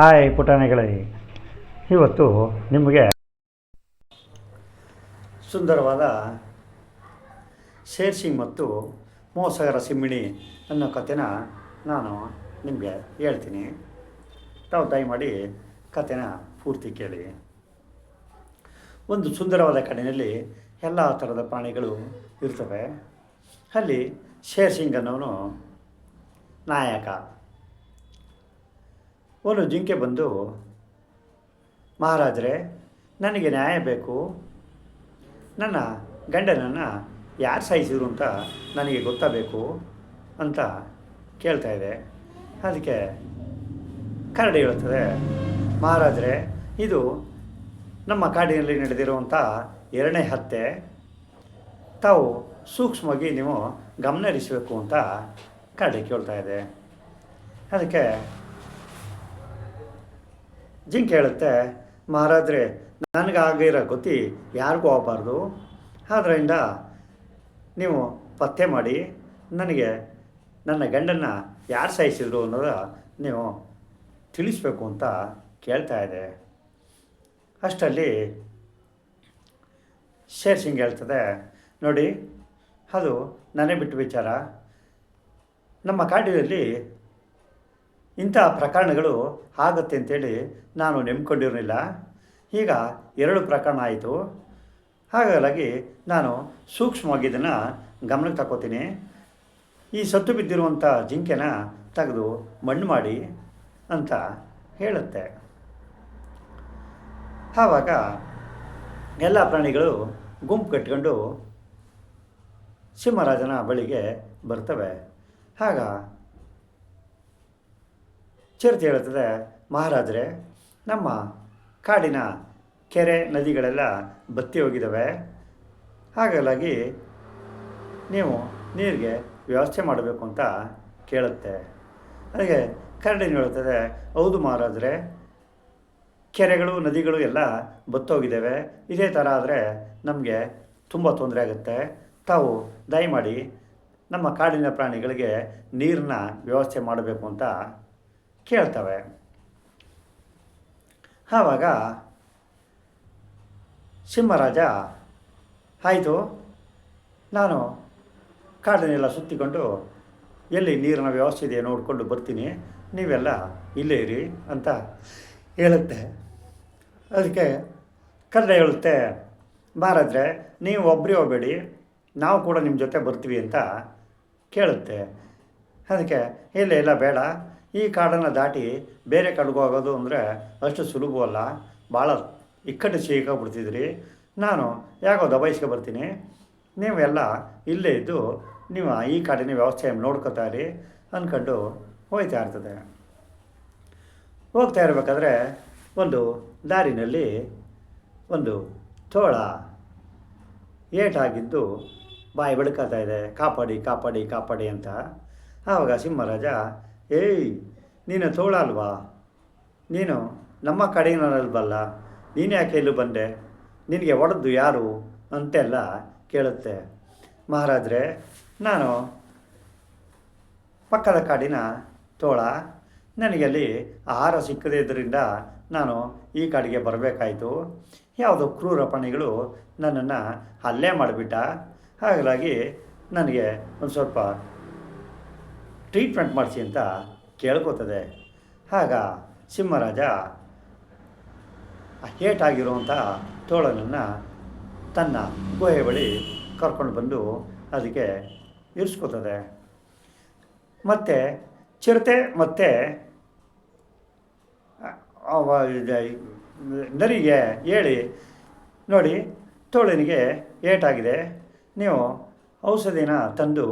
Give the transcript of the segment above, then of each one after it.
Hi ಪುಟಾಣಿಗಳೇ. ಇವತ್ತು ನಿಮಗೆ ಸುಂದರವಾದ ಶೇರ್ಸಿಂಗ್ ಮತ್ತು ಮೋಸಗರ ಸಿಮ್ಮಿಣಿ ಅನ್ನೋ ಕಥೆನ ನಾನು ನಿಮಗೆ ಹೇಳ್ತೀನಿ. ತಾವು ದಯಮಾಡಿ ಕಥೆನ ಪೂರ್ತಿ ಕೇಳಿ. ಒಂದು ಸುಂದರವಾದ ಕಡೆಯಲ್ಲಿ ಎಲ್ಲ ಥರದ ಪ್ರಾಣಿಗಳು ಇರ್ತವೆ. ಅಲ್ಲಿ ಶೇರ್ ಸಿಂಗ್ ಅನ್ನೋನು ನಾಯಕ. ಒಂದು ಜಿಂಕೆ ಬಂದು, ಮಹಾರಾಜರೇ, ನನಗೆ ನ್ಯಾಯ ಬೇಕು. ನನ್ನ ಗಂಡನನ್ನು ಯಾರು ಸಾಯಿಸಿದ್ರು ಅಂತ ನನಗೆ ಗೊತ್ತಾಗಬೇಕು ಅಂತ ಕೇಳ್ತಾ ಇದೆ. ಅದಕ್ಕೆ ಕರಡಿ ಹೇಳ್ತದೆ ಮಹಾರಾಜರೇ, ಇದು ನಮ್ಮ ಕಾಡಿನಲ್ಲಿ ನಡೆದಿರುವಂಥ ಎರಡನೇ ಹತ್ಯೆ. ತಾವು ಸೂಕ್ಷ್ಮವಾಗಿ ನೀವು ಗಮನ ಹರಿಸಬೇಕು ಅಂತ ಕರಡಿ ಕೇಳ್ತಾ ಇದೆ. ಅದಕ್ಕೆ ಜಿಂಕೆ ಹೇಳುತ್ತೆ, ಮಹಾರಾಜ್ರೆ, ನನಗಾಗಿರೋ ಗೊತ್ತಿ ಯಾರಿಗೂ ಆಗಬಾರ್ದು. ಆದ್ದರಿಂದ ನೀವು ಪತ್ತೆ ಮಾಡಿ, ನನಗೆ ನನ್ನ ಗಂಡನ್ನ ಯಾರು ಸಾಯಿಸಿದ್ರು ಅನ್ನೋದ ನೀವು ತಿಳಿಸ್ಬೇಕು ಅಂತ ಕೇಳ್ತಾ ಇದೆ. ಅಷ್ಟರಲ್ಲಿ ಶೇರ್ ಸಿಂಗ್ ಹೇಳ್ತದೆ, ನೋಡಿ, ಅದು ನನಗೆ ಬಿಟ್ಟು ವಿಚಾರ. ನಮ್ಮ ಕಾಡಿನಲ್ಲಿ ಇಂಥ ಪ್ರಕರಣಗಳು ಆಗುತ್ತೆ ಅಂತೇಳಿ ನಾನು ನೆಮ್ಕೊಂಡಿರಲಿಲ್ಲ. ಈಗ ಎರಡು ಪ್ರಕರಣ ಆಯಿತು. ಹಾಗಾಗಿ ನಾನು ಸೂಕ್ಷ್ಮವಾಗಿ ಇದನ್ನು ಗಮನಕ್ಕೆ ತಗೋತೀನಿ ಈ ಸತ್ತು ಬಿದ್ದಿರುವಂಥ ಜಿಂಕೆನ ತೆಗೆದು ಮಣ್ಣು ಮಾಡಿ ಅಂತ ಹೇಳುತ್ತೆ. ಆವಾಗ ಎಲ್ಲ ಪ್ರಾಣಿಗಳು ಗುಂಪು ಕಟ್ಕೊಂಡು ಸಿಂಹರಾಜನ ಬಳಿಗೆ ಬರ್ತವೆ. ಆಗ ಚಿರತೆ ಹೇಳುತ್ತದೆ, ಮಹಾರಾಜರೇ, ನಮ್ಮ ಕಾಡಿನ ಕೆರೆ ನದಿಗಳೆಲ್ಲ ಬತ್ತಿ ಹೋಗಿದ್ದಾವೆ ಹಾಗಾಗಿ ನೀವು ನೀರಿಗೆ ವ್ಯವಸ್ಥೆ ಮಾಡಬೇಕು ಅಂತ ಕೇಳುತ್ತೆ. ಅದಕ್ಕೆ ಕರಡಿನ ಹೇಳುತ್ತದೆ, ಹೌದು ಮಹಾರಾಜರೇ, ಕೆರೆಗಳು, ನದಿಗಳು ಎಲ್ಲ ಬತ್ತೋಗಿದ್ದಾವೆ ಇದೇ ಥರ ಆದರೆ ನಮಗೆ ತುಂಬ ತೊಂದರೆ ಆಗುತ್ತೆ. ತಾವು ದಯಮಾಡಿ ನಮ್ಮ ಕಾಡಿನ ಪ್ರಾಣಿಗಳಿಗೆ ನೀರನ್ನ ವ್ಯವಸ್ಥೆ ಮಾಡಬೇಕು ಅಂತ ಕೇಳ್ತವೆ. ಆವಾಗ ಸಿಂಹರಾಜ, ಆಯಿತು, ನಾನು ಕಾಡನ್ನೆಲ್ಲ ಸುತ್ತಿಕೊಂಡು ಎಲ್ಲಿ ನೀರಿನ ವ್ಯವಸ್ಥೆ ಇದೆ ನೋಡಿಕೊಂಡು ಬರ್ತೀನಿ. ನೀವೆಲ್ಲ ಇಲ್ಲೇ ಇರಿ ಅಂತ ಹೇಳುತ್ತೆ. ಅದಕ್ಕೆ ಕಲ್ಲ ಹೇಳುತ್ತೆ ಮಾರಾದರೆ ನೀವು ಒಬ್ಬರೇ ಹೋಗಬೇಡಿ. ನಾವು ಕೂಡ ನಿಮ್ಮ ಜೊತೆ ಬರ್ತೀವಿ ಅಂತ ಕೇಳುತ್ತೆ. ಅದಕ್ಕೆ, ಇಲ್ಲ ಇಲ್ಲ, ಬೇಡ. ಈ ಕಾಡನ್ನು ದಾಟಿ ಬೇರೆ ಕಡೆಗೆ ಹೋಗೋದು ಅಂದರೆ ಅಷ್ಟು ಸುಲಭವಲ್ಲ ಭಾಳ ಇಕ್ಕಟ್ಟು ಸಿಕ್ಕಾಗ್ಬಿಡ್ತಿದ್ರಿ ನಾನು ಯಾಕೋ ದಬಾಯಿಸ್ಕೊ ಬರ್ತೀನಿ. ನೀವೆಲ್ಲ ಇಲ್ಲೇ ಇದ್ದು ನೀವು ಈ ಕಾಡಿನ ವ್ಯವಸ್ಥೆ ನೋಡ್ಕೋತಾ ಇರಿ ಅಂದ್ಕೊಂಡು ಹೋಗ್ತಾ ಇರ್ತದೆ. ಹೋಗ್ತಾ ಇರಬೇಕಾದ್ರೆ ಒಂದು ದಾರಿನಲ್ಲಿ ಒಂದು ತೋಳ ಏಟಾಗಿದ್ದು ಬಾಯಿ ಬೆಳಕಾತಾ ಇದೆ. ಕಾಪಾಡಿ ಕಾಪಾಡಿ ಕಾಪಾಡಿ ಅಂತ. ಆವಾಗ ಸಿಂಹರಾಜ ಏಯ್, ನೀನು ತೋಳಲ್ವಾ? ನೀನು ನಮ್ಮ ಕಡೆಯಿನಲ್ವಲ್ಲ ನೀನು ಯಾಕೆ ಇಲ್ಲಿ ಬಂದೆ? ನಿನಗೆ ಹೊಡೆದು ಯಾರು? ಅಂತೆಲ್ಲ ಕೇಳುತ್ತೆ. ಮಹಾರಾಜ್ರೆ, ನಾನು ಪಕ್ಕದ ಕಾಡಿನ ತೋಳ. ನನಗೆ ಅಲ್ಲಿ ಆಹಾರ ಸಿಕ್ಕದೇ ಇದರಿಂದ ನಾನು ಈ ಕಾಡಿಗೆ ಬರಬೇಕಾಯಿತು. ಯಾವುದೋ ಕ್ರೂರ ಪ್ರಾಣಿಗಳು ನನ್ನನ್ನು ಹಲ್ಲೆ ಮಾಡಿಬಿಟ್ಟ. ಹಾಗಾಗಿ ನನಗೆ ಒಂದು ಸ್ವಲ್ಪ ಟ್ರೀಟ್ಮೆಂಟ್ ಮಾಡಿಸಿ ಅಂತ ಕೇಳ್ಕೋತದೆ. ಆಗ ಸಿಂಹರಾಜ ಏಟಾಗಿರುವಂಥ ತೋಳನನ್ನು ತನ್ನ ಗುಹೆ ಬಳಿ ಕರ್ಕೊಂಡು ಬಂದು ಅದಕ್ಕೆ ಇರಿಸ್ಕೋತದೆ. ಮತ್ತು ಚಿರತೆ ಮತ್ತು ನರಿಗೆ ಹೇಳಿ, ನೋಡಿ, ತೋಳನಿಗೆ ಏಟಾಗಿದೆ. ನೀವು ಔಷಧಿನ ತಂದು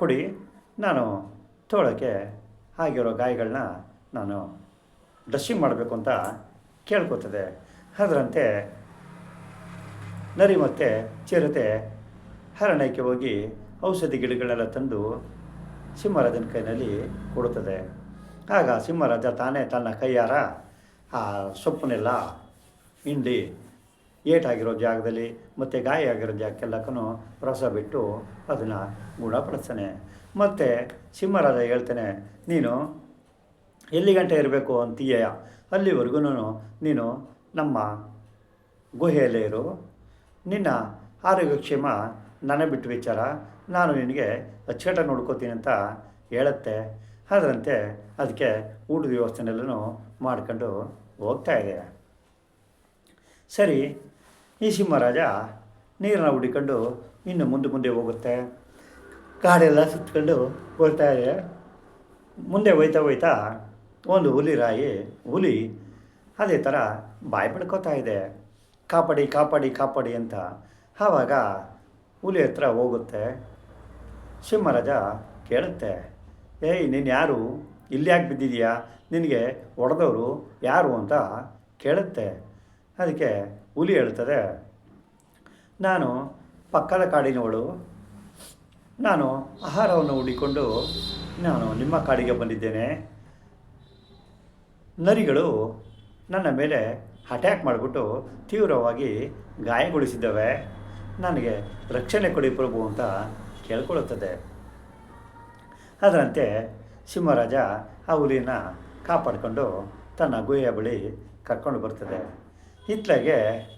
ಕೊಡಿ. ನಾನು ತೋಳಕ್ಕೆ ಆಗಿರೋ ಗಾಯಗಳನ್ನ ನಾನು ಡ್ರೆಸ್ಸಿಂಗ್ ಮಾಡಬೇಕು ಅಂತ ಕೇಳ್ಕೊತದೆ. ಅದರಂತೆ ನರಿ ಮತ್ತು ಚಿರತೆ ಹರಣಕ್ಕೆ ಹೋಗಿ ಔಷಧಿ ಗಿಡಗಳೆಲ್ಲ ತಂದು ಸಿಂಹರಾಜನ ಕೈನಲ್ಲಿ ಕೊಡುತ್ತದೆ. ಆಗ ಸಿಂಹರಾಜ ತಾನೇ ತನ್ನ ಕೈಯಾರ ಆ ಸೊಪ್ಪನ್ನೆಲ್ಲ ಹಿಂಡಿ ಏಟಾಗಿರೋ ಜಾಗದಲ್ಲಿ ಮತ್ತು ಗಾಯ ಆಗಿರೋ ಜಾಗಕ್ಕೆಲ್ಲಕ್ಕೂ ರಸ ಬಿಟ್ಟು ಅದನ್ನು ಗುಣಪಡಿಸ್ತಾನೆ ಮತ್ತು ಸಿಂಹರಾಜ ಹೇಳ್ತಾನೆ, ನೀನು ಎಲ್ಲಿ ಗಂಟೆ ಇರಬೇಕು ಅಂತೀಯ ಅಲ್ಲಿವರೆಗೂ ನೀನು ನಮ್ಮ ಗುಹೆಯಲ್ಲೇ ಇರು. ನಿನ್ನ ಆರೋಗ್ಯಕ್ಷೇಮ ನನಗೆ ಬಿಟ್ಟು ವಿಚಾರ. ನಾನು ನಿನಗೆ ಅಚ್ಚಟ ನೋಡ್ಕೋತೀನಿ ಅಂತ ಹೇಳುತ್ತೆ. ಅದರಂತೆ ಅದಕ್ಕೆ ಊಟದ ವ್ಯವಸ್ಥೆನೆಲ್ಲನೂ ಮಾಡ್ಕೊಂಡು ಹೋಗ್ತಾ ಇದೆ ಸರಿ, ಈ ಸಿಂಹರಾಜ ನೀರನ್ನು ಹುಡಿಕೊಂಡು ಇನ್ನು ಮುಂದೆ ಮುಂದೆ ಹೋಗುತ್ತೆ. ಕಾಡೆಲ್ಲ ಸುತ್ಕೊಂಡು ಇದೆ. ಮುಂದೆ ಹೋಯ್ತಾ ಹೋಯ್ತಾ ಒಂದು ಹುಲಿ ರಾಯಿ, ಹುಲಿ ಅದೇ ಥರ ಬಾಯಿ ಪಡ್ಕೋತಾ ಇದೆ. ಕಾಪಾಡಿ ಕಾಪಾಡಿ ಕಾಪಾಡಿ ಅಂತ ಆವಾಗ ಹುಲಿ ಹತ್ರ ಹೋಗುತ್ತೆ. ಸಿಂಹರಾಜ ಕೇಳುತ್ತೆ, ಏಯ್, ನೀನು ಯಾರು? ಇಲ್ಲಿ ಯಾಕೆ ಬಿದ್ದಿದೆಯಾ ನಿನಗೆ ಹೊಡೆದವರು ಯಾರು? ಅಂತ ಕೇಳುತ್ತೆ. ಅದಕ್ಕೆ ಹುಲಿ ಹೇಳ್ತದೆ, ನಾನು ಪಕ್ಕದ ಕಾಡಿನವಳು. ನಾನು ಆಹಾರವನ್ನು ಹುಡಿಕೊಂಡು ನಾನು ನಿಮ್ಮ ಕಾಡಿಗೆ ಬಂದಿದ್ದೇನೆ. ನರಿಗಳು ನನ್ನ ಮೇಲೆ ಅಟ್ಯಾಕ್ ಮಾಡಿಬಿಟ್ಟು ತೀವ್ರವಾಗಿ ಗಾಯಗೊಳಿಸಿದ್ದಾವೆ. ನನಗೆ ರಕ್ಷಣೆ ಕೊಡಿ ಪ್ರಭು ಅಂತ ಕೇಳ್ಕೊಳ್ಳುತ್ತದೆ. ಅದರಂತೆ ಸಿಂಹರಾಜ ಆ ಹುಲಿನ ಕಾಪಾಡಿಕೊಂಡು ತನ್ನ ಗುಹೆಯ ಬಳಿ ಕರ್ಕೊಂಡು ಬರ್ತದೆ. ಇತ್ಲಾಗೆ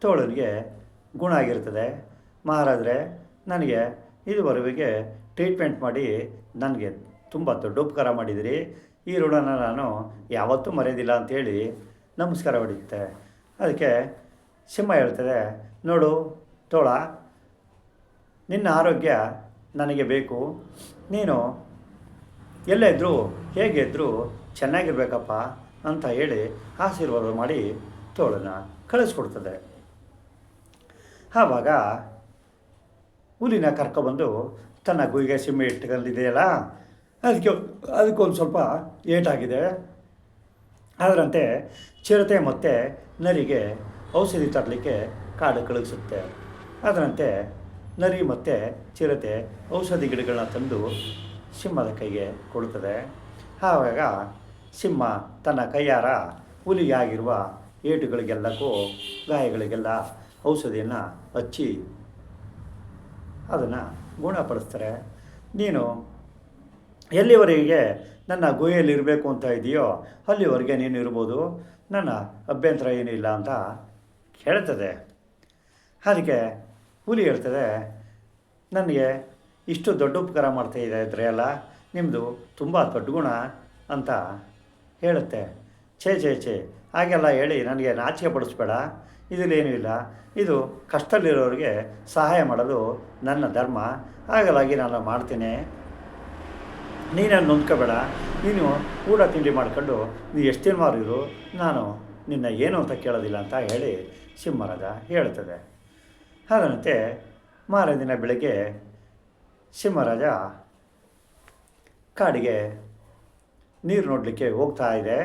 ತೋಳನಿಗೆ ಗುಣ ಆಗಿರ್ತದೆ. ಮಹಾರಾಜರೇ, ನನಗೆ ಇದುವರೆಗೆ ಟ್ರೀಟ್ಮೆಂಟ್ ಮಾಡಿ ನನಗೆ ತುಂಬ ದೊಡ್ಡ ಉಪಕಾರ ಮಾಡಿದಿರಿ. ಈ ಋಣನ ನಾನು ಯಾವತ್ತೂ ಮರೆಯೋದಿಲ್ಲ ಅಂಥೇಳಿ ನಮಸ್ಕಾರ ಹೊಡೆಯುತ್ತೆ. ಅದಕ್ಕೆ ಸಿಂಹ ಹೇಳ್ತದೆ, ನೋಡು ತೋಳ, ನಿನ್ನ ಆರೋಗ್ಯ ನನಗೆ ಬೇಕು. ನೀನು ಎಲ್ಲೇ ಇದ್ದರೂ ಹೇಗೆ ಇದ್ದರೂ ಚೆನ್ನಾಗಿರ್ಬೇಕಪ್ಪ ಅಂತ ಹೇಳಿ ಆಶೀರ್ವಾದ ಮಾಡಿ ತೋಳನ್ನು ಕಳಿಸ್ಕೊಡ್ತದೆ. ಆವಾಗ ಹುಲಿನ ಕರ್ಕೊಬಂದು ತನ್ನ ಗುಯಿಗೆ ಸಿಮ್ಮೆ ಇಟ್ಕೊಂಡಿದೆಯಲ್ಲ? ಅದಕ್ಕೆ ಅದಕ್ಕೊಂದು ಸ್ವಲ್ಪ ಏಟಾಗಿದೆ. ಅದರಂತೆ ಚಿರತೆ ಮತ್ತೆ ನರಿಗೆ ಔಷಧಿ ತರಲಿಕ್ಕೆ ಕಾಡು ಕಳುಹಿಸುತ್ತೆ. ಅದರಂತೆ ನರಿ ಮತ್ತೆ ಚಿರತೆ ಔಷಧಿ ಗಿಡಗಳನ್ನ ತಂದು ಸಿಂಹದ ಕೈಗೆ ಕೊಡುತ್ತದೆ. ಆವಾಗ ಸಿಂಹ ತನ್ನ ಕೈಯಾರ ಹುಲಿಗೆ ಆಗಿರುವ ಏಟುಗಳಿಗೆಲ್ಲಕ್ಕೂ, ಗಾಯಗಳಿಗೆಲ್ಲ ಔಷಧಿಯನ್ನು ಹಚ್ಚಿ ಅದನ್ನು ಗುಣಪಡಿಸ್ತಾರೆ. ನೀನು ಎಲ್ಲಿವರೆಗೆ ನನ್ನ ಗುಹೆಯಲ್ಲಿ ಇರಬೇಕು ಅಂತ ಇದೆಯೋ ಅಲ್ಲಿವರೆಗೆ ನೀನು ಇರ್ಬೋದು. ನನ್ನ ಅಭ್ಯಂತರ ಏನಿಲ್ಲ ಅಂತ ಹೇಳ್ತದೆ. ಅದಕ್ಕೆ ಹುಲಿ ಹೇಳ್ತದೆ, ನನಗೆ ಇಷ್ಟು ದೊಡ್ಡ ಉಪಕಾರ ಮಾಡ್ತಾ ಇದೆ ಇದ್ರೆ ಅಲ್ಲ ನಿಮ್ಮದು ತುಂಬ ದೊಡ್ಡ ಗುಣ ಅಂತ ಹೇಳುತ್ತೆ. ಛೇ ಛೇ ಛೇ, ಹಾಗೆಲ್ಲ ಹೇಳಿ ನನಗೆ ನಾಚಿಕೆ ಪಡಿಸ್ಬೇಡ. ಇದರಲ್ಲೇನೂ ಇಲ್ಲ. ಇದು ಕಷ್ಟದಲ್ಲಿರೋರಿಗೆ ಸಹಾಯ ಮಾಡಲು ನನ್ನ ಧರ್ಮ. ಹಾಗಾಗಿ ನಾನು ಮಾಡ್ತೀನಿ. ನೀನನ್ನು ನೊಂದ್ಕೋಬೇಡ. ನೀನು ಊಟ ತಿಂಡಿ ಮಾಡ್ಕೊಂಡು ನೀನು ಎಷ್ಟು ದಿನ ಮಾಡಿದ್ರು ನಾನು ನಿನ್ನ ಏನು ಅಂತ ಕೇಳೋದಿಲ್ಲ ಅಂತ ಹೇಳಿ ಸಿಂಹರಾಜ ಹೇಳ್ತದೆ ಅದರಂತೆ ಮಾರನೇ ದಿನ ಬೆಳಗ್ಗೆ ಸಿಂಹರಾಜ ಕಾಡಿಗೆ ನೀರು ನೋಡಲಿಕ್ಕೆ ಹೋಗ್ತಾ ಇದೆ.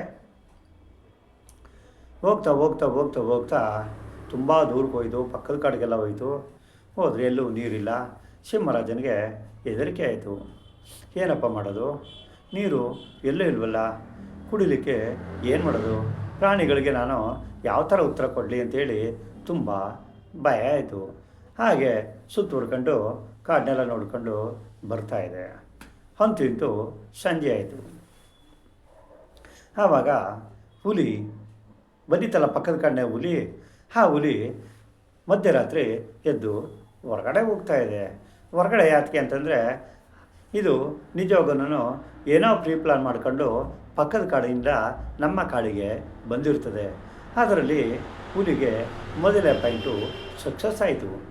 ಹೋಗ್ತಾ ಹೋಗ್ತಾ ಹೋಗ್ತಾ ಹೋಗ್ತಾ ತುಂಬ ದೂರಕ್ಕೆ ಹೋಯ್ತು ಪಕ್ಕದ ಕಾಡಿಗೆಲ್ಲ ಹೋಯಿತು ಹೋದರೆ ಎಲ್ಲೂ ನೀರಿಲ್ಲ. ಸಿಂಹರಾಜನಿಗೆ ಹೆದರಿಕೆ ಆಯಿತು. ಏನಪ್ಪ ಮಾಡೋದು? ನೀರು ಎಲ್ಲೂ ಇಲ್ವಲ್ಲ? ಕುಡಿಲಿಕ್ಕೆ ಏನು ಮಾಡೋದು? ಪ್ರಾಣಿಗಳಿಗೆ ನಾನು ಯಾವ ಥರ ಉತ್ತರ ಕೊಡಲಿ ಅಂತೇಳಿ ತುಂಬ ಭಯ ಆಯಿತು. ಹಾಗೆ ಸುತ್ತುವರ್ಕೊಂಡು ಕಾಡನ್ನೆಲ್ಲ ನೋಡ್ಕೊಂಡು ಬರ್ತಾಯಿದೆ ಅಂತೂ ಇಂತೂ ಸಂಜೆ ಆಯಿತು. ಆವಾಗ ಹುಲಿ ಬಂದಿತ್ತಲ್ಲ ಪಕ್ಕದ ಕಣ್ಣೆ ಹುಲಿ? ಆ ಹುಲಿ. ಮಧ್ಯರಾತ್ರಿ ಎದ್ದು ಹೊರಗಡೆ ಹೋಗ್ತಾ ಇದೆ. ಹೊರಗಡೆ ಯಾಕೆ ಅಂತಂದರೆ ಇದು ನಿಜವಾಗೂ ಏನೋ ಪ್ರೀ ಪ್ಲಾನ್ ಮಾಡಿಕೊಂಡು ಪಕ್ಕದ ಕಾಡಿಂದ ನಮ್ಮ ಕಾಡಿಗೆ ಬಂದಿರ್ತದೆ. ಅದರಲ್ಲಿ ಹುಲಿಗೆ ಮೊದಲೇ ಪಾಯಿಂಟು ಸಕ್ಸಸ್ ಆಯಿತು.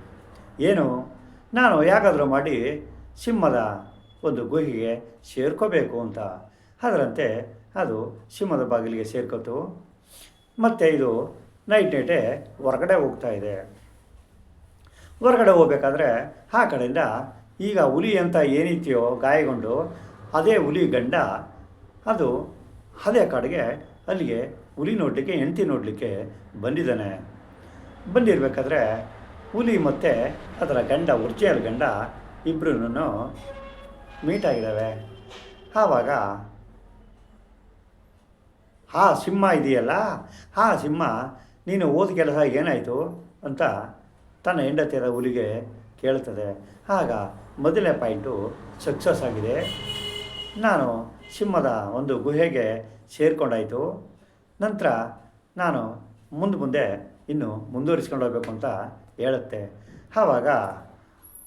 ಏನು? ನಾನು ಯಾಕಾದರೂ ಮಾಡಿ ಸಿಂಹದ ಒಂದು ಗುಹೆಗೆ ಸೇರ್ಕೋಬೇಕು ಅಂತ. ಅದರಂತೆ ಅದು ಸಿಂಹದ ಬಾಗಿಲಿಗೆ ಸೇರ್ಕೋತು. ಮತ್ತು ಇದು ನೈಟ್ ನೈಟೇ ಹೊರಗಡೆ ಹೋಗ್ತಾ ಇದೆ. ಹೊರಗಡೆ ಹೋಗ್ಬೇಕಾದ್ರೆ ಆ ಕಡೆಯಿಂದ ಈಗ ಹುಲಿ ಅಂತ ಏನಿದೆಯೋ ಗಾಯಗೊಂಡು ಅದೇ ಹುಲಿ ಗಂಡ ಅದು ಅದೇ ಕಾಡಿಗೆ ಅಲ್ಲಿಗೆ ಹುಲಿ ನೋಡಲಿಕ್ಕೆ, ಹೆಂಡತಿ ನೋಡಲಿಕ್ಕೆ ಬಂದಿದ್ದಾನೆ. ಬಂದಿರಬೇಕಾದ್ರೆ ಹುಲಿ ಮತ್ತು ಅದರ ಗಂಡ ಉರ್ಜಿಯರ್ ಗಂಡ ಇಬ್ಬರೂ ಮೀಟ್ ಆಗಿದ್ದಾವೆ ಆವಾಗ ಆ ಸಿಂಹ ಇದೆಯಲ್ಲ? ಹಾ, ಸಿಂಹ, ನೀನು ಓದ ಕೆಲಸ ಏನಾಯಿತು ಅಂತ ತನ್ನ ಹೆಂಡತಿಯರ ಹುಲಿಗೆ ಕೇಳ್ತದೆ. ಆಗ ಮೊದಲನೇ ಪಾಯಿಂಟು ಸಕ್ಸಸ್ ಆಗಿದೆ. ನಾನು ಸಿಂಹದ ಒಂದು ಗುಹೆಗೆ ಸೇರಿಕೊಂಡಾಯಿತು. ನಂತರ ನಾನು ಮುಂದೆ ಮುಂದೆ ಇನ್ನು ಮುಂದುವರಿಸ್ಕೊಂಡು ಹೋಗ್ಬೇಕು ಅಂತ ಹೇಳುತ್ತೆ. ಆವಾಗ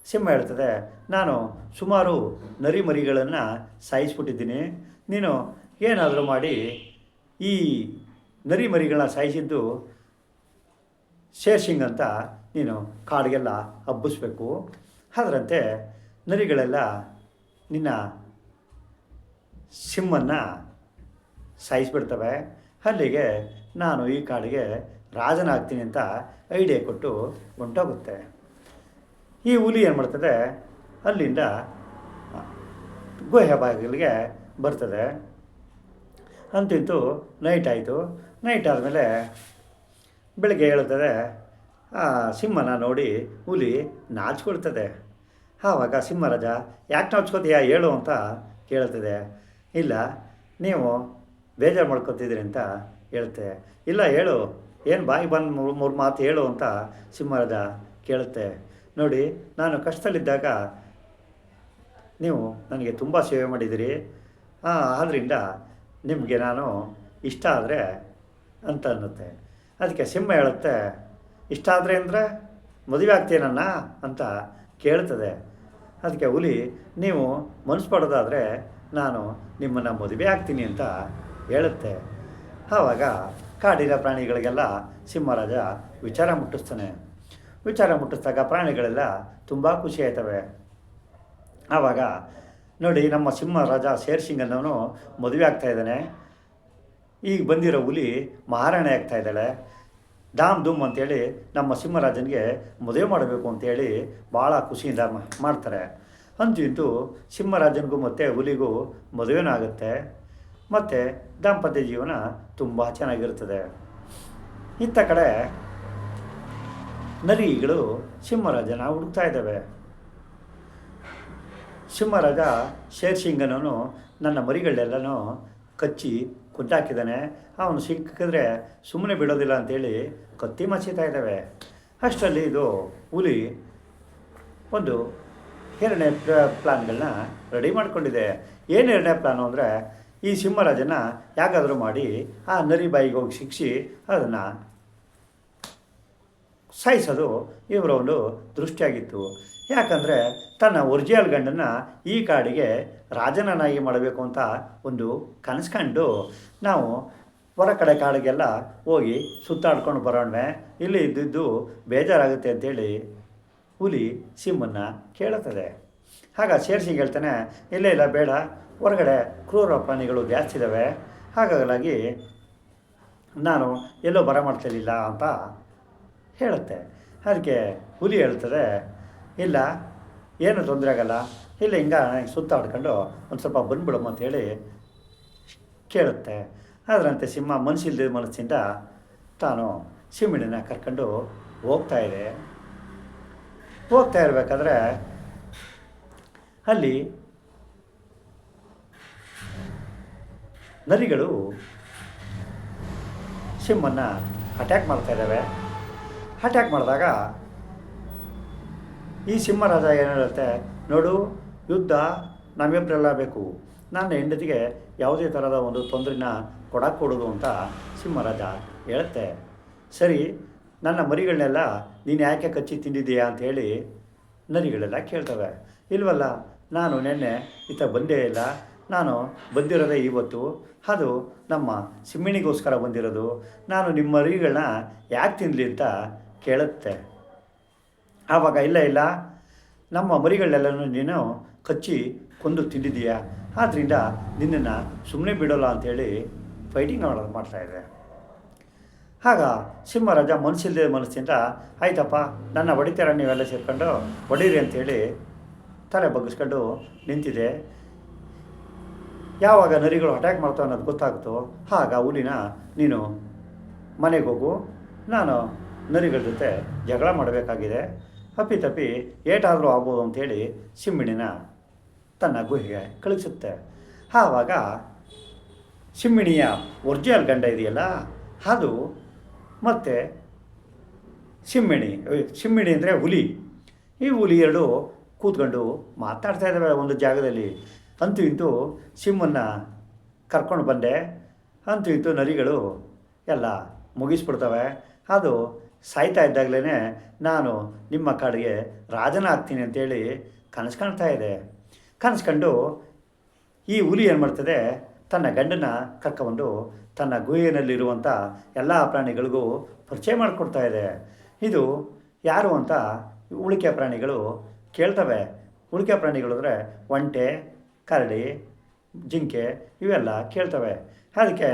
ಸಿಂಹ ಹೇಳ್ತದೆ, ನಾನು ಸುಮಾರು ನರಿ ಮರಿಗಳನ್ನು ಸಾಯಿಸ್ಬಿಟ್ಟಿದ್ದೀನಿ. ನೀನು ಏನಾದರೂ ಮಾಡಿ ಈ ನರಿ ಮರಿಗಳ ಸಾಯಿಸಿದ್ದು ಶೇರ್ ಸಿಂಗ್ ಅಂತ ನೀನು ಕಾಡಿಗೆಲ್ಲ ಹಬ್ಬಿಸ್ಬೇಕು. ಅದರಂತೆ ನರಿಗಳೆಲ್ಲ ನಿನ್ನ ಸಿಮ್ಮನ್ನು ಸಾಯಿಸಿಬಿಡ್ತವೆ. ಅಲ್ಲಿಗೆ ನಾನು ಈ ಕಾಡಿಗೆ ರಾಜನಾಗ್ತೀನಿ ಅಂತ ಐಡಿಯಾ ಕೊಟ್ಟು ಹೊಂಟೋಗುತ್ತೆ. ಈ ಹುಲಿ ಏನು ಮಾಡ್ತದೆ? ಅಲ್ಲಿಂದ ಗುಹೆ ಬಾಗಿಲಿಗೆ ಬರ್ತದೆ. ಅಂತಿಂತೂ ನೈಟ್ ಆಯಿತು. ನೈಟ್ ಆದಮೇಲೆ ಬೆಳಗ್ಗೆ ಹೇಳ್ತದೆ ಆ ಸಿಂಹನ ನೋಡಿ ಹುಲಿ ನಾಚ್ಕೊಳ್ತದೆ. ಆವಾಗ ಸಿಂಹರಾಜ, ಯಾಕೆ ನಾಚ್ಕೋತೀಯ ಹೇಳು ಅಂತ ಕೇಳ್ತದೆ. ಇಲ್ಲ, ನೀವು ಬೇಜಾರು ಮಾಡ್ಕೊತಿದ್ದೀರಿ ಅಂತ ಹೇಳ್ತೆ. ಇಲ್ಲ, ಹೇಳು, ಏನು ಬಾಯಿ ಬಂದು ಮೂರು ಮೂರು ಮಾತು ಹೇಳು ಅಂತ ಸಿಂಹರಾಜ ಕೇಳುತ್ತೆ. ನೋಡಿ, ನಾನು ಕಷ್ಟದಲ್ಲಿದ್ದಾಗ ನೀವು ನನಗೆ ತುಂಬ ಸೇವೆ ಮಾಡಿದ್ದೀರಿ. ಆದ್ದರಿಂದ ನಿಮಗೆ ನಾನು ಇಷ್ಟ ಆದರೆ ಅಂತ ಅನ್ನುತ್ತೆ. ಅದಕ್ಕೆ ಸಿಂಹ ಹೇಳುತ್ತೆ, ಇಷ್ಟ ಆದರೆ ಅಂದರೆ ಮದುವೆ ಆಗ್ತೀನನ್ನ ಅಂತ ಕೇಳ್ತದೆ. ಅದಕ್ಕೆ ಹುಲಿ, ನೀವು ಮನಸ್ಸು ಪಡೋದಾದರೆ ನಾನು ನಿಮ್ಮನ್ನು ಮದುವೆ ಆಗ್ತೀನಿ ಅಂತ ಹೇಳುತ್ತೆ. ಆವಾಗ ಕಾಡಿನ ಪ್ರಾಣಿಗಳಿಗೆಲ್ಲ ಸಿಂಹರಾಜ ವಿಚಾರ ಮುಟ್ಟಿಸ್ತಾನೆ. ವಿಚಾರ ಮುಟ್ಟಿಸಿದಾಗ ಪ್ರಾಣಿಗಳೆಲ್ಲ ತುಂಬ ಖುಷಿ ಆಯ್ತವೆ. ಆವಾಗ ನೋಡಿ, ನಮ್ಮ ಸಿಂಹ ರಾಜ ಶೇರ್ ಅನ್ನೋನು ಮದುವೆ ಆಗ್ತಾ ಇದ್ದಾನೆ. ಈಗ ಬಂದಿರೋ ಹುಲಿ ಮಹಾರಾಣಿ ಆಗ್ತಾ ಇದ್ದಾಳೆ. ಧಾಮ್ ಧೂಮ್ ಅಂತೇಳಿ ನಮ್ಮ ಸಿಂಹರಾಜನಿಗೆ ಮದುವೆ ಮಾಡಬೇಕು ಅಂತೇಳಿ ಭಾಳ ಖುಷಿಯಿಂದ ಮಾಡ್ತಾರೆ. ಅಂತೂ ಸಿಂಹರಾಜನಿಗೂ ಮತ್ತು ಹುಲಿಗೂ ಮದುವೆನೂ ಆಗುತ್ತೆ. ಮತ್ತು ದಾಂಪತ್ಯ ಜೀವನ ತುಂಬ ಚೆನ್ನಾಗಿರ್ತದೆ ಇತ್ತ ಕಡೆ ನರಿಗಳು ಸಿಂಹರಾಜನ ಹುಡುಕ್ತಾ ಇದ್ದಾವೆ. ಸಿಂಹರಾಜ ಶೇರ್ ಸಿಂಗನವನು ನನ್ನ ಮರಿಗಳೆಲ್ಲನೂ ಕಚ್ಚಿ ಕುದ್ದಾಕಿದ್ದಾನೆ. ಅವನು ಸಿಕ್ಕಿದ್ರೆ ಸುಮ್ಮನೆ ಬಿಡೋದಿಲ್ಲ ಅಂತೇಳಿ ಕತ್ತಿ ಮಚ್ಚಿತಾ ಇದ್ದಾವೆ. ಅಷ್ಟರಲ್ಲಿ ಇದು ಹುಲಿ ಒಂದು ಎರಡನೇ ಪ್ಲ್ಯಾನ್ಗಳನ್ನ ರೆಡಿ ಮಾಡ್ಕೊಂಡಿದೆ. ಏನು ಎರಡನೇ ಪ್ಲ್ಯಾನು ಅಂದರೆ ಈ ಸಿಂಹರಾಜನ ಯಾಕಾದರೂ ಮಾಡಿ ಆ ನರಿ ಬಾಯಿಗೆ ಹೋಗಿ ಶಿಕ್ಷಿ ಅದನ್ನು ಸಾಯಿಸೋದು ಇವರ ಒಂದು ದೃಷ್ಟಿಯಾಗಿತ್ತು. ಯಾಕಂದರೆ ತನ್ನ ಒರಿಜಿನಲ್ ಗಂಡನ್ನು ಈ ಕಾಡಿಗೆ ರಾಜನನ್ನಾಗಿ ಮಾಡಬೇಕು ಅಂತ ಒಂದು ಕನಸು ಕಂಡು ನಾವು ಹೊರ ಕಡೆ ಕಾಡಿಗೆಲ್ಲ ಹೋಗಿ ಸುತ್ತಾಡ್ಕೊಂಡು ಬರೋಣ ಇಲ್ಲಿ ಇದ್ದಿದ್ದು ಬೇಜಾರಾಗುತ್ತೆ ಅಂತೇಳಿ ಹುಲಿ ಸಿಮ್ಮನ್ನು ಕೇಳುತ್ತದೆ. ಆಗ ಸೇರಿಸಿ ಹೇಳ್ತಾನೆ, ಇಲ್ಲ ಇಲ್ಲ, ಬೇಡ. ಹೊರಗಡೆ ಕ್ರೂರ ಪ್ರಾಣಿಗಳು ಜಾಸ್ತಿ ಇದ್ದಾವೆ ಹಾಗಾಗಿ ನಾನು ಎಲ್ಲೋ ಬರ ಮಾಡ್ತಿರಲಿಲ್ಲ ಅಂತ ಹೇಳುತ್ತೆ. ಅದಕ್ಕೆ ಹುಲಿ ಹೇಳ್ತದೆ, ಇಲ್ಲ, ಏನು ತೊಂದರೆ ಆಗಲ್ಲ, ಇಲ್ಲ, ಹಿಂಗ ನನಗೆ ಸುತ್ತಾಡ್ಕೊಂಡು ಒಂದು ಸ್ವಲ್ಪ ಬಂದ್ಬಿಡಮ್ಮ ಅಂತೇಳಿ ಕೇಳುತ್ತೆ. ಅದರಂತೆ ಸಿಂಹ ಮನಸ್ಸಿಲ್ಲದ ಮನಸ್ಸಿಂದ ತಾನು ಸಿಂಹಿಣಿನ ಕರ್ಕೊಂಡು ಹೋಗ್ತಾ ಇದೆ. ಹೋಗ್ತಾ ಇರಬೇಕಾದ್ರೆ ಅಲ್ಲಿ ನರಿಗಳು ಸಿಂಹನ್ನ ಅಟ್ಯಾಕ್ ಮಾಡ್ತಾ ಇದ್ದಾವೆ ಅಟ್ಯಾಕ್ ಮಾಡಿದಾಗ ಈ ಸಿಂಹರಾಜ ಏನು ಹೇಳುತ್ತೆ? ನೋಡು, ಯುದ್ಧ ನಮ್ಮಿಬ್ಬರೆಲ್ಲ ಬೇಕು ನನ್ನ ಹೆಂಡತಿಗೆ ಯಾವುದೇ ಥರದ ಒಂದು ತೊಂದರೆನ ಕೊಡೋದು ಅಂತ ಸಿಂಹರಾಜ ಹೇಳುತ್ತೆ. ಸರಿ, ನನ್ನ ಮರಿಗಳನ್ನೆಲ್ಲ ನೀನು ಯಾಕೆ ಕಚ್ಚಿ ತಿಂದಿದ್ದೀಯಾ ಅಂತ ಹೇಳಿ ನರಿಗಳೆಲ್ಲ ಕೇಳ್ತವೆ. ಇಲ್ವಲ್ಲ, ನಾನು ನಿನ್ನೆ ಈತ ಬಂದೇ ಇಲ್ಲ. ನಾನು ಬಂದಿರೋದೇ ಇವತ್ತು. ಅದು ನಮ್ಮ ಸಿಮ್ಮಿಣಿಗೋಸ್ಕರ ಬಂದಿರೋದು. ನಾನು ನಿಮ್ಮ ಮರಿಗಳನ್ನ ಯಾಕೆ ತಿನ್ನಲಿ ಅಂತ ಕೇಳುತ್ತೆ. ಆವಾಗ, ಇಲ್ಲ ಇಲ್ಲ, ನಮ್ಮ ಮರಿಗಳೆಲ್ಲನೂ ನೀನು ಕಚ್ಚಿ ಕೊಂದು ತಿಂದಿದ್ದೀಯಾ? ಆದ್ದರಿಂದ ನಿನ್ನನ್ನು ಸುಮ್ಮನೆ ಬಿಡೋಲ್ಲ ಅಂಥೇಳಿ ಫೈಟಿಂಗ್ ಮಾಡೋದು ಮಾಡ್ತಾಯಿದೆ ಆಗ ಸಿಂಹರಾಜ ಮನಸ್ಸಿಲ್ಲದೆ ಮನಸ್ಸಿಂದ, ಆಯ್ತಪ್ಪ, ನನ್ನ ಹೊಡಿತೀರ ನೀವೆಲ್ಲ ಸೇರ್ಕೊಂಡು ಹೊಡೀರಿ ಅಂತೇಳಿ ತಲೆ ಬಗ್ಗಿಸ್ಕೊಂಡು ನಿಂತಿದೆ. ಯಾವಾಗ ನರಿಗಳು ಅಟ್ಯಾಕ್ ಮಾಡ್ತಾವೆ ಅನ್ನೋದು ಗೊತ್ತಾಗ್ತೋ ಆಗ ಹುಲಿನ, ನೀನು ಮನೆಗೆ ಹೋಗು, ನಾನು ನರಿಗಳ ಜೊತೆ ಜಗಳ ಮಾಡಬೇಕಾಗಿದೆ. ಅಪ್ಪಿತಪ್ಪಿ ಏಟಾದರೂ ಆಗ್ಬೋದು ಅಂಥೇಳಿ ಸಿಮ್ಮಿಣಿನ ತನ್ನ ಗುಹೆಗೆ ಕಳಿಸುತ್ತೆ ಆವಾಗ ಸಿಮ್ಮಿಣಿಯ ಒರಿಜಿನಲ್ ಗಂಡ ಇದೆಯಲ್ಲ, ಅದು ಮತ್ತು ಸಿಮ್ಮಿಣಿ ಸಿಮ್ಮಿಣಿ ಅಂದರೆ ಹುಲಿ. ಈ ಹುಲಿ ಎರಡು ಕೂತ್ಕೊಂಡು ಮಾತಾಡ್ತಾ ಇದ್ದಾವೆ ಒಂದು ಜಾಗದಲ್ಲಿ. ಅಂತೂ ಇಂತೂ ಸಿಮ್ಮನ್ನು ಕರ್ಕೊಂಡು ಬಂದೆ. ಅಂತೂ ಇಂತೂ ನರಿಗಳು ಎಲ್ಲ ಮುಗಿಸ್ಬಿಡ್ತವೆ. ಅದು ಸಾಯ್ತಾ ಇದ್ದಾಗಲೇ ನಾನು ನಿಮ್ಮ ಕಾಡಿಗೆ ರಾಜನ ಆಗ್ತೀನಿ ಅಂತೇಳಿ ಕನಸು ಇದೆ. ಕನಸು ಕಂಡು ಈ ಹುಲಿ ಏನು ಮಾಡ್ತದೆ? ತನ್ನ ಗಂಡನ ಕರ್ಕೊಂಡು ತನ್ನ ಗುಹೆಯಲ್ಲಿರುವಂಥ ಎಲ್ಲ ಪ್ರಾಣಿಗಳಿಗೂ ಪರಿಚಯ ಮಾಡಿಕೊಡ್ತಾ ಇದೆ. ಇದು ಯಾರು ಅಂತ ಉಳಿಕೆ ಪ್ರಾಣಿಗಳು ಕೇಳ್ತವೆ. ಉಳಿಕೆ ಪ್ರಾಣಿಗಳು ಅಂದರೆ ಒಂಟೆ, ಕರಡಿ, ಜಿಂಕೆ ಇವೆಲ್ಲ ಕೇಳ್ತವೆ. ಅದಕ್ಕೆ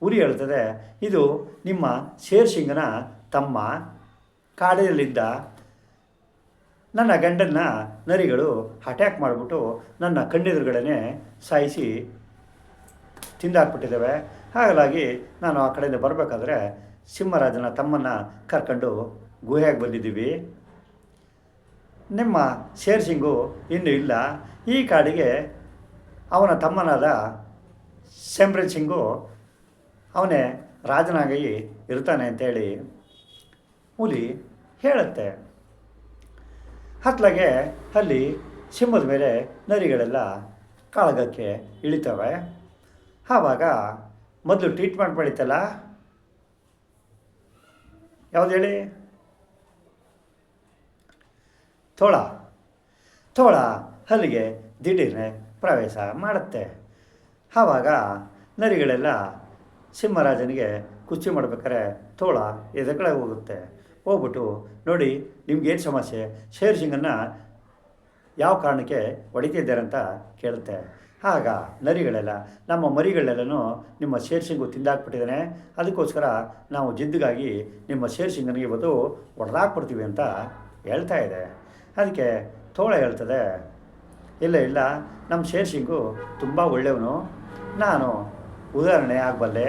ಹುಲಿ ಹೇಳ್ತದೆ, ಇದು ನಿಮ್ಮ ಶೇರ್ಸಿಂಗನ ತಮ್ಮ ಕಾಡಿನಲ್ಲಿದ್ದ ನನ್ನ ಗಂಡನ್ನ ನರಿಗಳು ಅಟ್ಯಾಕ್ ಮಾಡಿಬಿಟ್ಟು ನನ್ನ ಕಣ್ಣೆದುರುಗಡೆ ಸಾಯಿಸಿ ತಿಂದಾಕ್ಬಿಟ್ಟಿದ್ದಾವೆ. ಹಾಗಾಗಿ ನಾನು ಆ ಕಡೆಯಿಂದ ಬರಬೇಕಾದ್ರೆ ಸಿಂಹರಾಜನ ತಮ್ಮನ್ನು ಕರ್ಕೊಂಡು ಗುಹೆಯಾಗಿ ಬಂದಿದ್ದೀವಿ. ನಿಮ್ಮ ಶೇರ್ ಸಿಂಗು ಇನ್ನೂ ಇಲ್ಲ. ಈ ಕಾಡಿಗೆ ಅವನ ತಮ್ಮನಾದ ಸೆಂಬ್ರನ್ ಸಿಂಗು ಅವನೇ ರಾಜನಾಗಿ ಇರ್ತಾನೆ ಅಂತೇಳಿ ಹುಲಿ ಹೇಳುತ್ತೆ. ಹತ್ಲಾಗೆ ಅಲ್ಲಿ ಸಿಂಹದ ಮೇಲೆ ನರಿಗಳೆಲ್ಲ ಕಾಳಗಕ್ಕೆ ಇಳಿತವೆ. ಆವಾಗ ಮೊದಲು ಟ್ರೀಟ್ಮೆಂಟ್ ಮಾಡಿತ್ತಲ್ಲ? ಯಾವ್ದು ಹೇಳಿ? ತೋಳ. ತೋಳ ಅಲ್ಲಿಗೆ ದಿಢೀರ್ನೆ ಪ್ರವೇಶ ಮಾಡುತ್ತೆ. ಆವಾಗ ನರಿಗಳೆಲ್ಲ ಸಿಂಹರಾಜನಿಗೆ ಕುಚ್ಚಿ ಮಾಡ್ಬೇಕಾದ್ರೆ ತೋಳ ಎದುರುಗಡೆ ಹೋಗುತ್ತೆ. ಹೋಗ್ಬಿಟ್ಟು ನೋಡಿ ನಿಮ್ಗೇನು ಸಮಸ್ಯೆ? ಶೇರ್ ಸಿಂಗನ್ನು ಯಾವ ಕಾರಣಕ್ಕೆ ಹೊಡಿತಿದ್ದಾರೆ ಅಂತ ಕೇಳುತ್ತೆ. ಆಗ ನರಿಗಳೆಲ್ಲ, ನಮ್ಮ ಮರಿಗಳೆಲ್ಲನೂ ನಿಮ್ಮ ಶೇರ್ ಸಿಂಗು ತಿಂದಾಕ್ಬಿಟ್ಟಿದ್ದಾನೆ. ಅದಕ್ಕೋಸ್ಕರ ನಾವು ಜಿದ್ದುಗಾಗಿ ನಿಮ್ಮ ಶೇರ್ ಸಿಂಗನಿಗೆ ಇವತ್ತು ಹೊಡೆದಾಕ್ಬಿಡ್ತೀವಿ ಅಂತ ಹೇಳ್ತಾ ಇದೆ. ಅದಕ್ಕೆ ತೋಳ ಹೇಳ್ತದೆ, ಇಲ್ಲ ಇಲ್ಲ, ನಮ್ಮ ಶೇರ್ ಸಿಂಗು ತುಂಬ ಒಳ್ಳೆಯವನು. ನಾನು ಉದಾಹರಣೆ ಆಗಬಲ್ಲೆ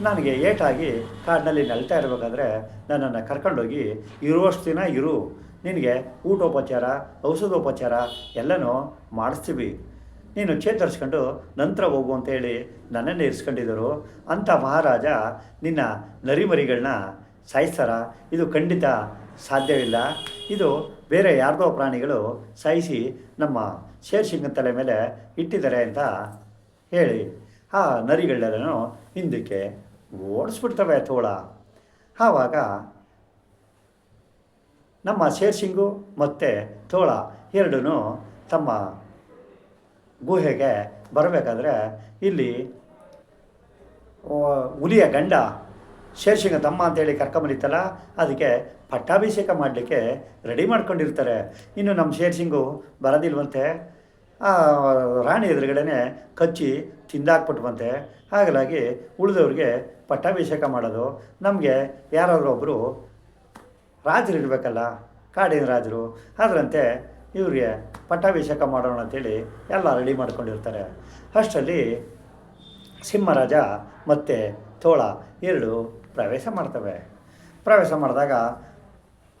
ನನಗೆ ಏಟಾಗಿ ಕಾಡಿನಲ್ಲಿ ನಲ್ತಾ ಇರಬೇಕಾದ್ರೆ ನನ್ನನ್ನು ಕರ್ಕೊಂಡೋಗಿ, ಇರುವಷ್ಟು ದಿನ ಇರು. ನಿನಗೆ ಊಟೋಪಚಾರ, ಔಷಧೋಪಚಾರ ಎಲ್ಲನೂ ಮಾಡಿಸ್ತೀವಿ. ನೀನು ಚೇತರಿಸ್ಕೊಂಡು ನಂತರ ಹೋಗು ಅಂತೇಳಿ ನನ್ನನ್ನು ಇರಿಸ್ಕೊಂಡಿದ್ದರು. ಅಂಥ ಮಹಾರಾಜ ನಿನ್ನ ನರಿಮರಿಗಳನ್ನ ಸಾಯಿಸ್ತಾರ? ಇದು ಖಂಡಿತ ಸಾಧ್ಯವಿಲ್ಲ. ಇದು ಬೇರೆ ಯಾರ್ದೋ ಪ್ರಾಣಿಗಳು ಸಾಯಿಸಿ ನಮ್ಮ ಶೇರ್ಸಿಂಗನ ತಲೆ ಮೇಲೆ ಇಟ್ಟಿದ್ದಾರೆ ಅಂತ ಹೇಳಿ. ಆ ನರಿಗಳೆಲ್ಲನೂ ಹಿಂದಕ್ಕೆ ಓಡಿಸ್ಬಿಡ್ತವೆ ತೋಳ. ಆವಾಗ ನಮ್ಮ ಶೇರ್ಸಿಂಗು ಮತ್ತು ತೋಳ ಎರಡೂ ತಮ್ಮ ಗುಹೆಗೆ ಬರಬೇಕಾದ್ರೆ ಇಲ್ಲಿ ಹುಲಿಯ ಗಂಡ ಶೇರ್ಸಿಂಗ ತಮ್ಮ ಅಂತೇಳಿ ಕರ್ಕೊಂಬಂದಿತ್ತಲ್ಲ, ಅದಕ್ಕೆ ಪಟ್ಟಾಭಿಷೇಕ ಮಾಡಲಿಕ್ಕೆ ರೆಡಿ ಮಾಡ್ಕೊಂಡಿರ್ತಾರೆ. ಇನ್ನು ನಮ್ಮ ಶೇರ್ಸಿಂಗು ಬರೋದಿಲ್ವಂತೆ, ಆ, ರಾಣಿ ಎದುರುಗಡೆ ಕಚ್ಚಿ ತಿಂದಾಕ್ಬಿಟ್ವಂತೆ ಹಾಗಾಗಿ ಉಳಿದವ್ರಿಗೆ ಪಟ್ಟಾಭಿಷೇಕ ಮಾಡೋದು. ನಮಗೆ ಯಾರಾದರೂ ಒಬ್ಬರು ರಾಜರು ಇರಬೇಕಲ್ಲ, ಕಾಡಿನ ರಾಜರು ಅದರಂತೆ ಇವರಿಗೆ ಪಟ್ಟಾಭಿಷೇಕ ಮಾಡೋಣ ಅಂತೇಳಿ ಎಲ್ಲ ರೆಡಿ ಮಾಡ್ಕೊಂಡಿರ್ತಾರೆ. ಅಷ್ಟರಲ್ಲಿ ಸಿಂಹರಾಜ ಮತ್ತು ತೋಳ ಎರಡು ಪ್ರವೇಶ ಮಾಡ್ತವೆ. ಪ್ರವೇಶ ಮಾಡಿದಾಗ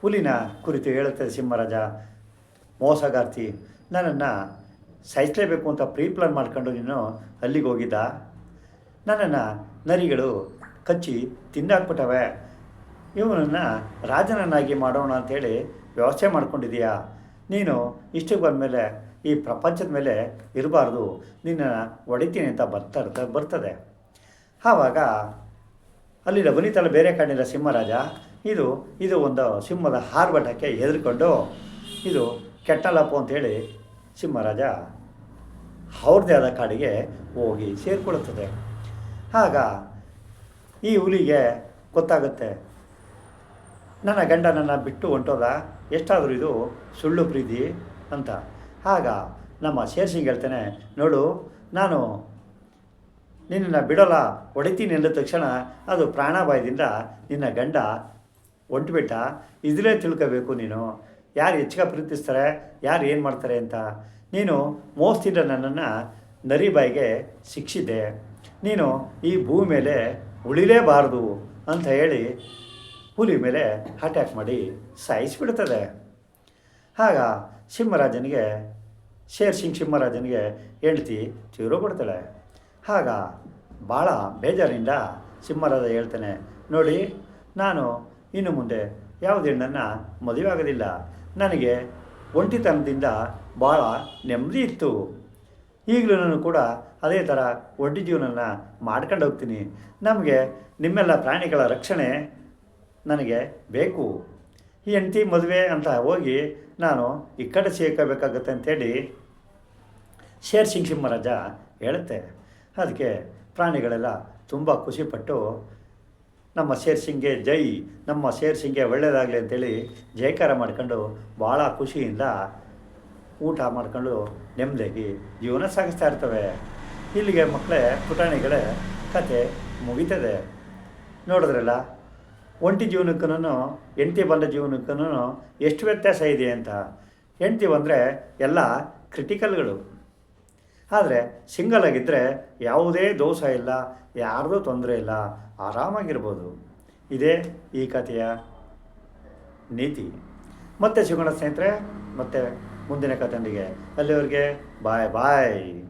ಹುಲಿನ ಕುರಿತು ಹೇಳುತ್ತೆ ಸಿಂಹರಾಜ, ಮೋಸಗಾರ್ತಿ, ನನ್ನನ್ನು ಸಹಿಸಲೇಬೇಕು ಅಂತ ಪ್ರೀ ಪ್ಲಾನ್ ಮಾಡ್ಕೊಂಡು ನೀನು ಅಲ್ಲಿಗೆ ಹೋಗಿದ್ದ? ನನ್ನನ್ನು ನರಿಗಳು ಕಚ್ಚಿ ತಿಂದಾಕ್ಬಿಟ್ಟವೆ. ಇವನನ್ನು ರಾಜನನ್ನಾಗಿ ಮಾಡೋಣ ಅಂಥೇಳಿ ವ್ಯವಸ್ಥೆ ಮಾಡ್ಕೊಂಡಿದೀಯಾ ನೀನು ಇಷ್ಟಕ್ಕೆ ಬಂದಮೇಲೆ ಈ ಪ್ರಪಂಚದ ಮೇಲೆ ಇರಬಾರ್ದು. ನಿನ್ನನ್ನು ಹೊಡಿತೀನಿ ಅಂತ ಬರ್ತಾ ಇರ್ತ, ಬರ್ತದೆ. ಆವಾಗ ಅಲ್ಲಿ ಬಲಿತಲ್ಲ ಬೇರೆ ಕಾಣಿಲ್ಲ ಸಿಂಹರಾಜ, ಇದು ಇದು ಒಂದು ಸಿಂಹದ ಹಾರ್ಬಟಕ್ಕೆ ಹೆದರ್ಕೊಂಡು, ಇದು ಕೆಟ್ಟಲಪ್ಪು ಅಂತೇಳಿ ಸಿಂಹರಾಜ ಅವ್ರದ್ದೇ ಆದ ಕಾಡಿಗೆ ಹೋಗಿ ಸೇರಿಕೊಳ್ಳುತ್ತದೆ. ಆಗ ಈ ಹುಲಿಗೆ ಗೊತ್ತಾಗುತ್ತೆ. ನನ್ನ ಗಂಡ ನನ್ನ ಬಿಟ್ಟು ಹೊಂಟೋದ, ಎಷ್ಟಾದರೂ ಇದು ಸುಳ್ಳು ಪ್ರೀತಿ ಅಂತ. ಆಗ ನಮ್ಮ ಶೇರ್ಸಿಂಗ್ ಹೇಳ್ತೇನೆ, ನೋಡು, ನಾನು ನಿನ್ನನ್ನು ಬಿಡೋಲ್ಲ, ಹೊಡಿತೀನಿ ಅಂದ ತಕ್ಷಣ ಅದು ಪ್ರಾಣಾಪಾಯದಿಂದ ನಿನ್ನ ಗಂಡ ಹೊಂಟ್ಬಿಟ್ಟ. ಇದರೇ ತಿಳ್ಕೋಬೇಕು ನೀನು. ಯಾರು ಹೆಚ್ಚಿಗೆ ಪ್ರೀತಿಸ್ತಾರೆ, ಯಾರು ಏನು ಮಾಡ್ತಾರೆ ಅಂತ. ನೀನು ಮೋಸದಿಂದ ನನ್ನನ್ನು ನರಿಬಾಯಿಗೆ ಶಿಕ್ಷಿದೆ ನೀನು ಈ ಭೂಮಿ ಮೇಲೆ ಉಳಿಲೇಬಾರದು ಅಂತ ಹೇಳಿ ಹುಲಿ ಮೇಲೆ ಅಟ್ಯಾಕ್ ಮಾಡಿ ಸಾಯಿಸಿಬಿಡ್ತದೆ. ಆಗ ಸಿಂಹರಾಜನಿಗೆ, ಶೇರ್ ಸಿಂಗ್ ಸಿಂಹರಾಜನಿಗೆ ಹೆಂಡ್ತಿ ತೀರೋಗ್ಬಿಡ್ತಾಳೆ ಆಗ ಭಾಳ ಬೇಜಾರಿಂದ ಸಿಂಹರಾಜ ಹೇಳ್ತಾನೆ, ನೋಡಿ, ನಾನು ಇನ್ನು ಮುಂದೆ ಯಾವುದೇ ಹೆಣ್ಣನ್ನು ಮದುವೆ ಆಗೋದಿಲ್ಲ. ನನಗೆ ಒಂಟಿತನದಿಂದ ಭಾಳ ನೆಮ್ಮದಿ ಇತ್ತು. ಈಗಲೂ ಕೂಡ ಅದೇ ಥರ ಒಡ್ಡಿ ಜೀವನನ ಮಾಡ್ಕೊಂಡು ಹೋಗ್ತೀನಿ. ನಮಗೆ ನಿಮ್ಮೆಲ್ಲ ಪ್ರಾಣಿಗಳ ರಕ್ಷಣೆ ನನಗೆ ಬೇಕು. ಈ ಹೆಂಡತಿ ಮದುವೆ ಅಂತ ಹೋಗಿ ನಾನು ಈ ಕಡೆ ಸೇರ್ಕೋಬೇಕಾಗತ್ತೆ ಅಂಥೇಳಿ ಶೇರ್ ಸಿಂಗ್ ಸಿಂಹರಾಜ ಹೇಳುತ್ತೆ. ಅದಕ್ಕೆ ಪ್ರಾಣಿಗಳೆಲ್ಲ ತುಂಬ ಖುಷಿಪಟ್ಟು ನಮ್ಮ ಶೇರ್ ಸಿಂಗ್ಗೆ ಜೈ, ನಮ್ಮ ಶೇರ್ ಸಿಂಗೆ ಒಳ್ಳೆಯದಾಗಲಿ ಅಂತೇಳಿ ಜಯಕಾರ ಮಾಡ್ಕೊಂಡು ಭಾಳ ಖುಷಿಯಿಂದ ಊಟ ಮಾಡ್ಕೊಂಡು ನೆಮ್ಮದಿಯಾಗಿ ಜೀವನ ಸಾಗಿಸ್ತಾ ಇರ್ತವೆ. ಇಲ್ಲಿಗೆ ಮಕ್ಕಳೇ, ಪುಟಾಣಿಗಳೇ, ಕತೆ ಮುಗಿತದೆ. ನೋಡಿದ್ರಲ್ಲ, ಒಂಟಿ ಜೀವನಕ್ಕೂ ಹೆಂಡ್ತಿ ಬಂದ ಜೀವನಕ್ಕೂ ಎಷ್ಟು ವ್ಯತ್ಯಾಸ ಇದೆ ಅಂತ. ಹೆಂಡತಿ ಬಂದರೆ ಎಲ್ಲ ಕ್ರಿಟಿಕಲ್ಗಳು. ಆದರೆ ಸಿಂಗಲ್ ಆಗಿದ್ದರೆ ಯಾವುದೇ ದೋಷ ಇಲ್ಲ, ಯಾರ್ದೂ ತೊಂದರೆ ಇಲ್ಲ, ಆರಾಮಾಗಿರ್ಬೋದು. ಇದೇ ಈ ಕಥೆಯ ನೀತಿ. ಮತ್ತೆ ಸಿಗೋಣ ಸ್ನೇಹಿತರೆ, ಮತ್ತೆ ಮುಂದಿನ ಕಥನಿಗೆ ಅಲ್ಲಿವರೆಗೆ ಬಾಯ್ ಬಾಯ್.